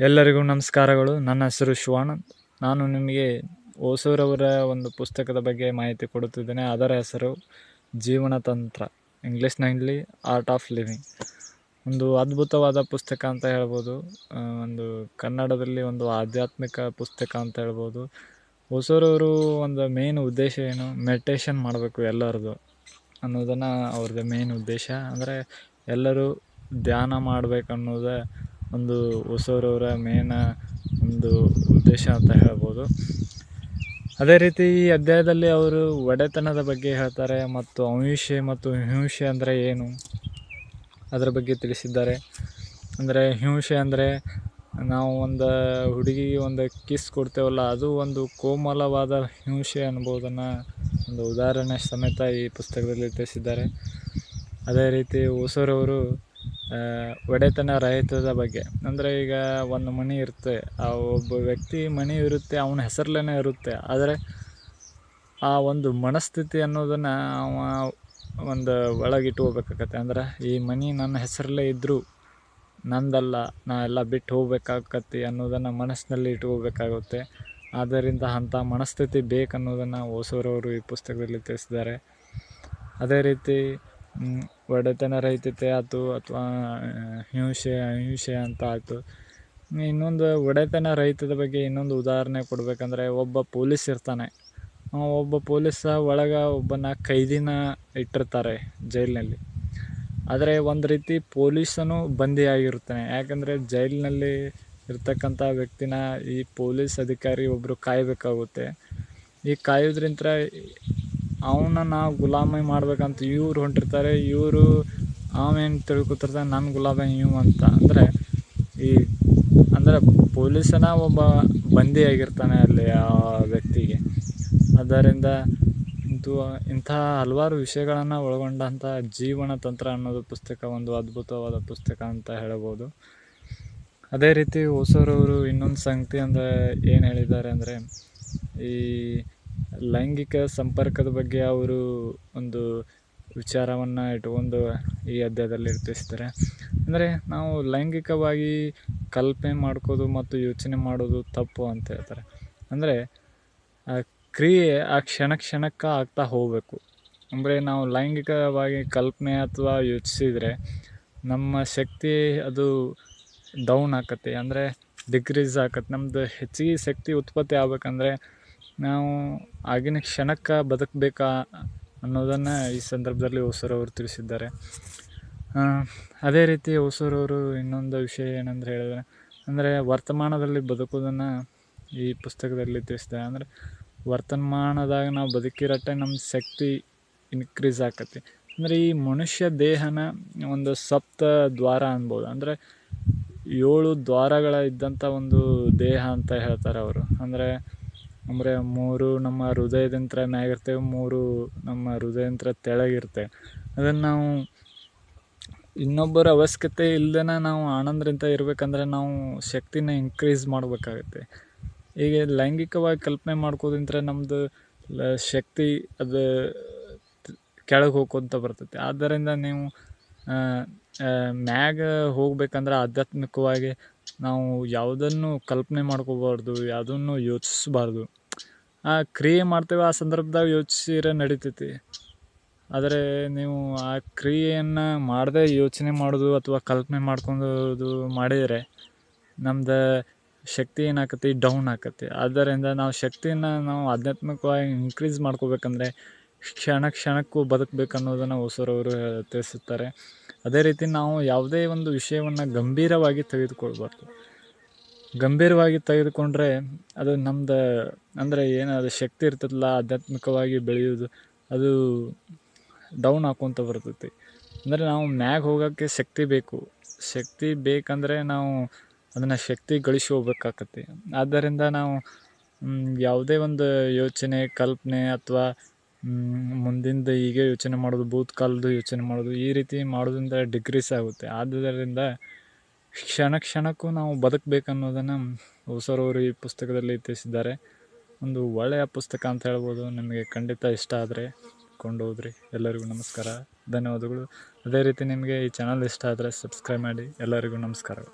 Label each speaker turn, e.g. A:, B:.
A: ಎಲ್ಲರಿಗೂ ನಮಸ್ಕಾರಗಳು. ನನ್ನ ಹೆಸರು ಶಿವಾನಂದ್. ನಾನು ನಿಮಗೆ ಓಸೂರವರ ಒಂದು ಪುಸ್ತಕದ ಬಗ್ಗೆ ಮಾಹಿತಿ ಕೊಡುತ್ತಿದ್ದೇನೆ. ಅದರ ಹೆಸರು ಜೀವನ ತಂತ್ರ. ಇಂಗ್ಲೀಷ್ನಲ್ಲಿ ಆರ್ಟ್ ಆಫ್ ಲಿವಿಂಗ್ ಒಂದು ಅದ್ಭುತವಾದ ಪುಸ್ತಕ ಅಂತ ಹೇಳ್ಬೋದು. ಒಂದು ಕನ್ನಡದಲ್ಲಿ ಒಂದು ಆಧ್ಯಾತ್ಮಿಕ ಪುಸ್ತಕ ಅಂತ ಹೇಳ್ಬೋದು. ಹೊಸೂರವರು ಒಂದು ಮೇನ್ ಉದ್ದೇಶ ಏನು? ಮೆಡಿಟೇಷನ್ ಮಾಡಬೇಕು ಎಲ್ಲರದು ಅನ್ನೋದನ್ನು ಅವ್ರದ್ದು ಮೇನ್ ಉದ್ದೇಶ. ಅಂದರೆ ಎಲ್ಲರೂ ಧ್ಯಾನ ಮಾಡ್ಬೇಕು ಅನ್ನೋದೇ ಒಂದು ಹೊಸೂರವರ ಮೇನ ಒಂದು ಉದ್ದೇಶ ಅಂತ ಹೇಳ್ಬೋದು. ಅದೇ ರೀತಿ ಈ ಅಧ್ಯಾಯದಲ್ಲಿ ಅವರು ಒಡೆತನದ ಬಗ್ಗೆ ಹೇಳ್ತಾರೆ ಮತ್ತು ಅಂಶೆ ಮತ್ತು ಹಿಂಸೆ ಅಂದರೆ ಏನು? ಅದರ ಬಗ್ಗೆ ತಿಳಿಸಿದ್ದಾರೆ. ಅಂದರೆ ಹಿಂಸೆ ಅಂದರೆ ನಾವು ಒಂದು ಹುಡುಗಿಗೆ ಒಂದು ಕಿಸ್ ಕೊಡ್ತೇವಲ್ಲ, ಅದು ಒಂದು ಕೋಮಲವಾದ ಹಿಂಸೆ ಅನ್ಬೋದನ್ನು ಒಂದು ಉದಾಹರಣೆ ಸಮೇತ ಈ ಪುಸ್ತಕದಲ್ಲಿ ತಿಳಿಸಿದ್ದಾರೆ. ಅದೇ ರೀತಿ ಹೊಸೂರವರು ಒಡೆತನ ರಹಿತದ ಬಗ್ಗೆ. ಅಂದರೆ ಈಗ ಒಂದು ಮನೆ ಇರುತ್ತೆ, ಆ ಒಬ್ಬ ವ್ಯಕ್ತಿ ಮನೆ ಇರುತ್ತೆ, ಅವನ ಹೆಸರಲ್ಲೇ ಇರುತ್ತೆ. ಆದರೆ ಆ ಒಂದು ಮನಸ್ಥಿತಿ ಅನ್ನೋದನ್ನು ಅವ ಒಂದು ಒಳಗಿಟ್ಕೋಬೇಕಾಗತ್ತೆ ಅಂದ್ರೆ ಈ ಮನೆ ನನ್ನ ಹೆಸರಲ್ಲೇ ಇದ್ದರೂ ನಂದಲ್ಲ, ನಾ ಎಲ್ಲ ಬಿಟ್ಟು ಹೋಗ್ಬೇಕಾಗತ್ತೆ ಅನ್ನೋದನ್ನು ಮನಸ್ಸಿನಲ್ಲಿ ಇಟ್ಕೋಬೇಕಾಗುತ್ತೆ ಆದ್ದರಿಂದ ಅಂಥ ಮನಸ್ಥಿತಿ ಬೇಕನ್ನೋದನ್ನು ಹೊಸೂರವರು ಈ ಪುಸ್ತಕದಲ್ಲಿ ತಿಳಿಸಿದ್ದಾರೆ. ಅದೇ ರೀತಿ ಒಡೆತನ ರಹಿತತೆ ಆಯ್ತು ಅಥವಾ ಹಿಂಸೆ ಅಹಿಂಸೆ ಅಂತ ಆಯ್ತು. ಇನ್ನೊಂದು ಒಡೆತನ ರಹಿತದ ಬಗ್ಗೆ ಇನ್ನೊಂದು ಉದಾಹರಣೆ ಕೊಡಬೇಕಂದ್ರೆ ಒಬ್ಬ ಪೊಲೀಸ್ ಇರ್ತಾನೆ. ಒಬ್ಬ ಪೊಲೀಸ ಒಳಗೆ ಒಬ್ಬನ ಕೈದಿನ ಇಟ್ಟಿರ್ತಾರೆ ಜೈಲಿನಲ್ಲಿ. ಆದರೆ ಒಂದು ರೀತಿ ಪೊಲೀಸನು ಬಂದಿಯಾಗಿರ್ತಾನೆ ಯಾಕಂದರೆ ಜೈಲಿನಲ್ಲಿ ಇರ್ತಕ್ಕಂಥ ವ್ಯಕ್ತಿನ ಈ ಪೊಲೀಸ್ ಅಧಿಕಾರಿ ಒಬ್ಬರು ಕಾಯಬೇಕಾಗುತ್ತೆ. ಈ ಕಾಯೋದ್ರಿಂತ ಅವನ ನಾವು ಗುಲಾಮಿ ಮಾಡ್ಬೇಕಂತ ಇವ್ರು ಹೊಂಟಿರ್ತಾರೆ, ಇವರು ಅವೇನು ತಿಳ್ಕೊತಿರ್ತಾನೆ ನನ್ನ ಗುಲಾಮಿ ಇವ್ ಅಂತ. ಅಂದರೆ ಈ, ಅಂದರೆ ಪೊಲೀಸನ ಒಬ್ಬ ಬಂದಿಯಾಗಿರ್ತಾನೆ ಅಲ್ಲಿ ಆ ವ್ಯಕ್ತಿಗೆ. ಆದ್ದರಿಂದ ಇಂತು, ಇಂಥ ಹಲವಾರು ವಿಷಯಗಳನ್ನು ಒಳಗೊಂಡಂಥ ಜೀವನ ತಂತ್ರ ಅನ್ನೋದು ಪುಸ್ತಕ, ಒಂದು ಅದ್ಭುತವಾದ ಪುಸ್ತಕ ಅಂತ ಹೇಳ್ಬೋದು. ಅದೇ ರೀತಿ ಹೊಸರವರು ಇನ್ನೊಂದು ಸಂಗತಿ ಅಂದರೆ ಏನು ಹೇಳಿದ್ದಾರೆ ಅಂದರೆ ಈ ಲೈಂಗಿಕ ಸಂಪರ್ಕದ ಬಗ್ಗೆ ಅವರು ಒಂದು ವಿಚಾರವನ್ನು ಇಟ್ಕೊಂಡು ಈ ಅಧ್ಯಾಯದಲ್ಲಿ ತಿಳಿಸ್ತಾರೆ ಅಂದರೆ ನಾವು ಲೈಂಗಿಕವಾಗಿ ಕಲ್ಪನೆ ಮಾಡ್ಕೋದು ಮತ್ತು ಯೋಚನೆ ಮಾಡೋದು ತಪ್ಪು ಅಂತ ಹೇಳ್ತಾರೆ. ಅಂದರೆ ಕ್ರಿಯೆ ಆ ಕ್ಷಣ ಕ್ಷಣಕ್ಕೆ ಆಗ್ತಾ ಹೋಗಬೇಕು. ಅಂದರೆ ನಾವು ಲೈಂಗಿಕವಾಗಿ ಕಲ್ಪನೆ ಅಥವಾ ಯೋಚಿಸಿದರೆ ನಮ್ಮ ಶಕ್ತಿ ಅದು ಡೌನ್ ಆಕತ್ತೆ. ಅಂದರೆ ಡಿಕ್ರೀಸ್ ಆಗತ್ತೆ ನಮ್ಮದು ಹೆಚ್ಚಿಗೆ ಶಕ್ತಿ ಉತ್ಪತ್ತಿ ಆಗ್ಬೇಕಂದ್ರೆ ನಾವು ಆಗಿನ ಕ್ಷಣಕ್ಕೆ ಬದುಕಬೇಕಾ ಅನ್ನೋದನ್ನು ಈ ಸಂದರ್ಭದಲ್ಲಿ ಹೊಸೂರವರು ತಿಳಿಸಿದ್ದಾರೆ. ಅದೇ ರೀತಿ ಹೊಸೂರವರು ಇನ್ನೊಂದು ವಿಷಯ ಏನಂದ್ರೆ ಹೇಳಿದ್ರೆ, ಅಂದರೆ ವರ್ತಮಾನದಲ್ಲಿ ಬದುಕೋದನ್ನು ಈ ಪುಸ್ತಕದಲ್ಲಿ ತಿಳಿಸಿದ್ದಾರೆ. ಅಂದರೆ ವರ್ತಮಾನದಾಗ ನಾವು ಬದುಕಿರಟ್ಟೆ ನಮ್ಮ ಶಕ್ತಿ ಇನ್ಕ್ರೀಸ್ ಆಕತಿ. ಅಂದರೆ ಈ ಮನುಷ್ಯ ದೇಹನ ಒಂದು ಸಪ್ತ ದ್ವಾರ ಅನ್ಬೋದು. ಅಂದರೆ ಏಳು ದ್ವಾರಗಳ ಇದ್ದಂಥ ಒಂದು ದೇಹ ಅಂತ ಹೇಳ್ತಾರೆ ಅವರು. ಅಂದರೆ ಅಂದರೆ ಮೂರು ನಮ್ಮ ಹೃದಯದಂತ್ರ ಮ್ಯಾಗಿರ್ತವೆ, ಮೂರು ನಮ್ಮ ಹೃದಯಂತ್ರ ತೆಳಗಿರ್ತವೆ ಅದನ್ನು ನಾವು ಇನ್ನೊಬ್ಬರ ಅವಶ್ಯಕತೆ ಇಲ್ದೇನೆ ನಾವು ಆನಂದರಿಂದ ಇರಬೇಕಂದ್ರೆ ನಾವು ಶಕ್ತಿನ ಇನ್ಕ್ರೀಸ್ ಮಾಡಬೇಕಾಗತ್ತೆ. ಹೀಗೆ ಲೈಂಗಿಕವಾಗಿ ಕಲ್ಪನೆ ಮಾಡ್ಕೋದಿಂದ್ರೆ ನಮ್ಮದು ಶಕ್ತಿ ಅದು ಕೆಳಗೆ ಹೋಗ್ಕೊಂತ ಬರ್ತೈತಿ. ಆದ್ದರಿಂದ ನೀವು ಮ್ಯಾಗ ಹೋಗ್ಬೇಕಂದ್ರೆ ಆಧ್ಯಾತ್ಮಿಕವಾಗಿ ನಾವು ಯಾವುದನ್ನು ಕಲ್ಪನೆ ಮಾಡ್ಕೋಬಾರ್ದು ಯಾವುದನ್ನು ಯೋಚಿಸ್ಬಾರ್ದು. ಆ, ಕ್ರಿಯೆ ಮಾಡ್ತೇವೆ ಆ ಸಂದರ್ಭದಾಗ ಯೋಚಿಸಿದ್ರೆ ನಡಿತೈತಿ. ಆದರೆ ನೀವು ಆ ಕ್ರಿಯೆಯನ್ನು ಮಾಡದೆ ಯೋಚನೆ ಮಾಡೋದು ಅಥವಾ ಕಲ್ಪನೆ ಮಾಡ್ಕೊಂಡು ಮಾಡಿದರೆ ನಮ್ದು ಶಕ್ತಿ ಏನಾಕತಿ? ಡೌನ್ ಆಕತಿ. ಆದ್ದರಿಂದ ನಾವು ಶಕ್ತಿಯನ್ನು ನಾವು ಆಧ್ಯಾತ್ಮಿಕವಾಗಿ ಇನ್ಕ್ರೀಸ್ ಮಾಡ್ಕೋಬೇಕಂದ್ರೆ ಕ್ಷಣ ಕ್ಷಣಕ್ಕೂ ಬದುಕಬೇಕು ಅನ್ನೋದನ್ನು ಹೊಸರವರು ತಿಳಿಸುತ್ತಾರೆ ಅದೇ ರೀತಿ ನಾವು ಯಾವುದೇ ಒಂದು ವಿಷಯವನ್ನು ಗಂಭೀರವಾಗಿ ತೆಗೆದುಕೊಳ್ಬಾರ್ದು. ಗಂಭೀರವಾಗಿ ತೆಗೆದುಕೊಂಡ್ರೆ ಅದು ನಮ್ದು, ಅಂದರೆ ಏನು, ಅದು ಶಕ್ತಿ ಇರ್ತದಲ್ಲ, ಆಧ್ಯಾತ್ಮಿಕವಾಗಿ ಬೆಳೆಯೋದು ಅದು ಡೌನ್ ಹಾಕೊತ ಬರ್ತೈತಿ. ಅಂದರೆ ನಾವು ಮ್ಯಾಗ ಹೋಗೋಕ್ಕೆ ಶಕ್ತಿ ಬೇಕು. ಶಕ್ತಿ ಬೇಕಂದರೆ ನಾವು ಅದನ್ನು ಶಕ್ತಿ ಗಳಿಸಿ ಹೋಗ್ಬೇಕಾಕತಿ ಆದ್ದರಿಂದ ನಾವು ಯಾವುದೇ ಒಂದು ಯೋಚನೆ, ಕಲ್ಪನೆ ಅಥವಾ ಮುಂದಿಂದ ಹೀಗೆ ಯೋಚನೆ ಮಾಡೋದು ಭೂತಕಾಲದ ಯೋಚನೆ ಮಾಡೋದು ಈ ರೀತಿ ಮಾಡೋದ್ರಿಂದ ಡಿಗ್ರೀಸ್ ಆಗುತ್ತೆ. ಆದ್ದರಿಂದ ಕ್ಷಣ ಕ್ಷಣಕ್ಕೂ ನಾವು ಬದುಕಬೇಕನ್ನೋದನ್ನು ಹೊಸರವರು ಈ ಪುಸ್ತಕದಲ್ಲಿ ತಿಳಿಸಿದ್ದಾರೆ ಒಂದು ಒಳ್ಳೆಯ ಪುಸ್ತಕ ಅಂತ ಹೇಳ್ಬೋದು. ನಿಮಗೆ ಖಂಡಿತ ಇಷ್ಟ ಆದರೆ ಕೊಂಡು ಹೋದ್ರಿ. ಎಲ್ಲರಿಗೂ ನಮಸ್ಕಾರ. ಧನ್ಯವಾದಗಳು. ಅದೇ ರೀತಿ ನಿಮಗೆ ಈ ಚಾನಲ್ ಇಷ್ಟ ಆದರೆ ಸಬ್ಸ್ಕ್ರೈಬ್ ಮಾಡಿ. ಎಲ್ಲರಿಗೂ ನಮಸ್ಕಾರಗಳು.